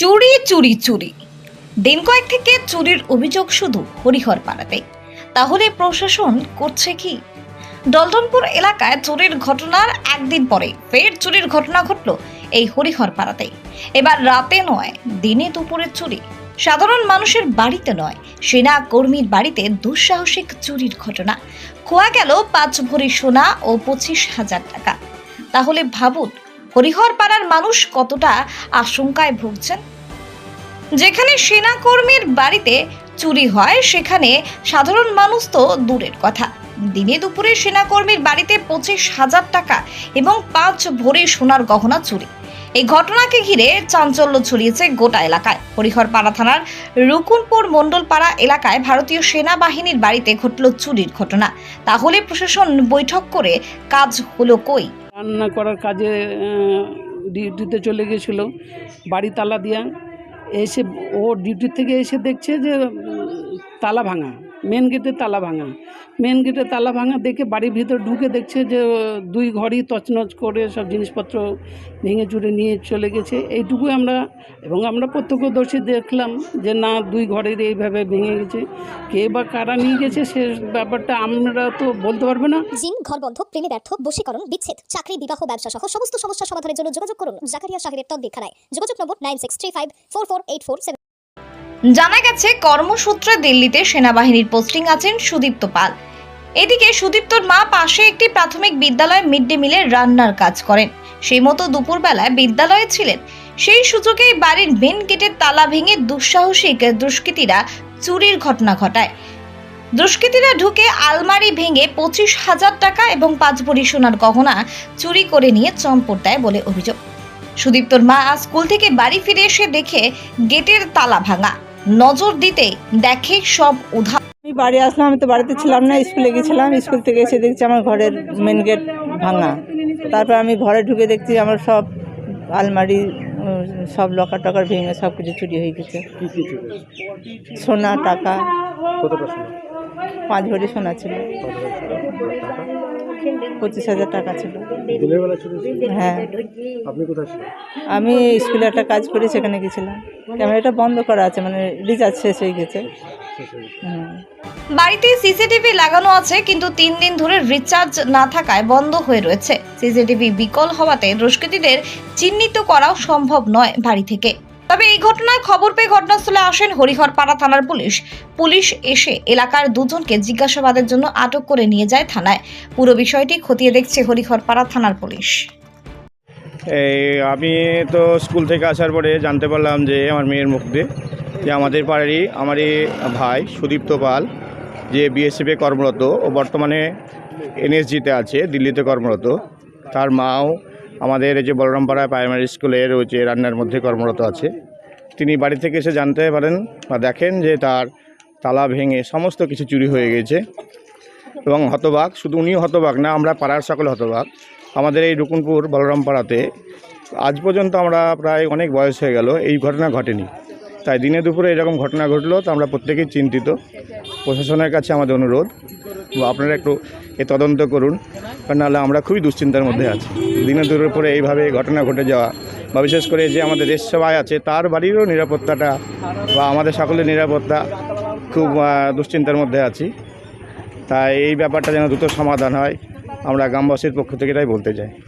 চুরি চুরি চুরি। দিন কয়েক থেকে চুরির অভিযোগ শুধু হরিহর পাড়াতে। তাহলে প্রশাসন করছে কি? দলদনপুর এলাকায় চুরির ঘটনার একদিন পরে ফের চুরির ঘটনা ঘটল এই হরিহর পাড়াতে। এবার রাতে নয়, দিনে দুপুরে চুরি। সাধারণ মানুষের বাড়িতে নয়, সেনা কর্মীর বাড়িতে দুঃসাহসিক চুরির ঘটনা। খোয়া গেল পাঁচ ভরি সোনা ও পঁচিশ হাজার টাকা। তাহলে ভাবুন হরিহর পাড়ার মানুষ কতটা আশঙ্কায় ভুগছেন? যেখানে সেনা কর্মীর বাড়িতে চুরি হয়, সেখানে সাধারণ মানুষ তো দূরের কথা। দিনে দুপুরে সেনাকর্মীর বাড়িতে পঁচিশ হাজার টাকা এবং পাঁচ ভরি সোনার গহনা চুরি। এই ঘটনাকে ঘিরে চাঞ্চল্য ছড়িয়েছে গোটা এলাকায়। হরিহরপাড়া থানার রুকুনপুর মণ্ডলপাড়া এলাকায় ভারতীয় সেনাবাহিনীর বাড়িতে ঘটল চুরির ঘটনা। তাহলে প্রশাসন বৈঠক করে কাজ হলো কই? রান্না করার কাজে ডিউটিতে চলে গেছিল বাড়ি তালা দিয়া। এসে ও ডিউটি থেকে এসে দেখছে যে তালা ভাঙা। মেন গেটে তালা ভাঙা। মেন গেটে তালা ভাঙা, দেখে বাড়ির ভিতর ঢুকে দেখছে যে দুই ঘরই তছনছ করে সব জিনিসপত্র ভেঙে চুরে নিয়ে চলে গেছে। এইটুকু আমরা, এবং আমরা প্রত্যক্ষদর্শী দেখলাম যে, না, দুই ঘরের এইভাবে ভেঙে গেছে। কে বা কারা নিয়ে গেছে, সে ব্যাপারটা আমরা তো বলতে পারব না। জিন ঘরবন্ধ প্রেমে ব্যর্থ, বশীকরণ, বিচ্ছেদ, চাকরি, বিবাহ, ব্যবসা সহ সমস্ত সমস্যা সমাধানের জন্য যোগাযোগ করুন। জাকারিয়া সাহেবের তদ্বিক্ষানায় যোগাযোগ নম্বর nine six three five four four eight four seven জানা গেছে, কর্মসূত্রে দিল্লিতে সেনাবাহিনীর পোস্টিং আছেন সুদীপ্ত পাল। এদিকে সুদীপ্তর মা পাশে একটি প্রাথমিক বিদ্যালয়ে মিড ডে মিলের রান্নার কাজ করেন। সেই মতো দুপুরবেলায় বিদ্যালয়ে ছিলেন। সেই সুযোগেই বাড়ির মেন গেটের তালা ভেঙে দুঃসাহসিক দুষ্কৃতীরা চুরির ঘটনা ঘটায়। দুষ্কৃতীরা ঢুকে আলমারি ভেঙে পঁচিশ হাজার টাকা এবং পাঁচ ভরি সোনার গহনা চুরি করে নিয়ে চম্পট দেয় বলে অভিযোগ। সুদীপ্তর মা স্কুল থেকে বাড়ি ফিরে এসে দেখে গেটের তালা ভাঙা। নজর দিতে দেখে সব উধা আমি বাড়ি আসলাম, আমি তো বাড়িতে ছিলাম না, স্কুলে গেছিলাম, স্কুল থেকে এসে দেখছি আমার ঘরের মেন গেট ভাঙা। তারপর আমি ঘরে ঢুকে দেখছি আমার সব আলমারি সব লকার টকার ভেঙে সব কিছু চুরি হয়ে গেছে। সোনা টাকা। পাঁচ ভরি সোনা ছিল। পঁচিশ হাজার টাকা ছিল। হ্যাঁ। আমি স্কুলে একটা কাজ করি সেখানে গেছিলাম। ক্যামেরাটা বন্ধ করা আছে মানে রিচার্জ শেষ হয়ে গেছে। বাড়িতে সিসিটিভি লাগানো আছে কিন্তু তিন দিন ধরে রিচার্জ না থাকায় বন্ধ হয়ে রয়েছে। সিসিটিভি বিকল হওয়াতে দুষ্কৃতীদের চিহ্নিত করাও সম্ভব নয় বাড়ি থেকে। তবে এই ঘটনায় খবর পেয়ে ঘটনাস্থলে আসেন হরিহরপাড়া থানার পুলিশ। পুলিশ এসে এলাকার দুজনকে জিজ্ঞাসাবাদের জন্য আটক করে নিয়ে যায় থানায়। পুরো বিষয়টি খতিয়ে দেখছে হরিহরপাড়া থানার পুলিশ। এই আমি তো স্কুল থেকে আসার পরে জানতে পারলাম যে আমার মেয়ের মুখ দিয়ে। যে আমাদের পাড়ারই আমারই ভাই সুদীপ্ত পাল, যে বিএসএফে কর্মরত, ও বর্তমানে এনএসজিতে আছে, দিল্লিতে কর্মরত। তার মাও আমাদের এই যে বলরামপাড়া প্রাইমারি স্কুলে রয়েছে রান্নার মধ্যে কর্মরত আছে। তিনি বাড়ি থেকে এসে জানতে পারেন বা দেখেন যে তার তালা ভেঙে সমস্ত কিছু চুরি হয়ে গেছে এবং হতবাক, শুধু উনিও হতবাক না, আমরা পাড়ার সকলে হতবাক। আমাদের এই রুকুনপুর বলরাম পাড়াতে আজ পর্যন্ত আমরা প্রায় অনেক বয়স হয়ে গেল, এই ঘটনা ঘটেনি। তাই দিনে দুপুরে এরকম ঘটনা ঘটলো, তো আমরা প্রত্যেকেই চিন্তিত। প্রশাসনের কাছে আমাদের অনুরোধ আপনারা একটু এ তদন্ত করুন, কারণ নাহলে আমরা খুবই দুশ্চিন্তার মধ্যে আছি। দিনে দুপুরে এইভাবে ঘটনা ঘটে যাওয়া, বা বিশেষ করে যে আমাদের দেশ সবাই আছে, তার বাড়িরও নিরাপত্তাটা, বা আমাদের সকলের নিরাপত্তা খুব দুশ্চিন্তার মধ্যে আছি। তাই এই ব্যাপারটা যেন দ্রুত সমাধান হয়, আমরা গ্রামবাসীর পক্ষ থেকে এটাই বলতে চাই।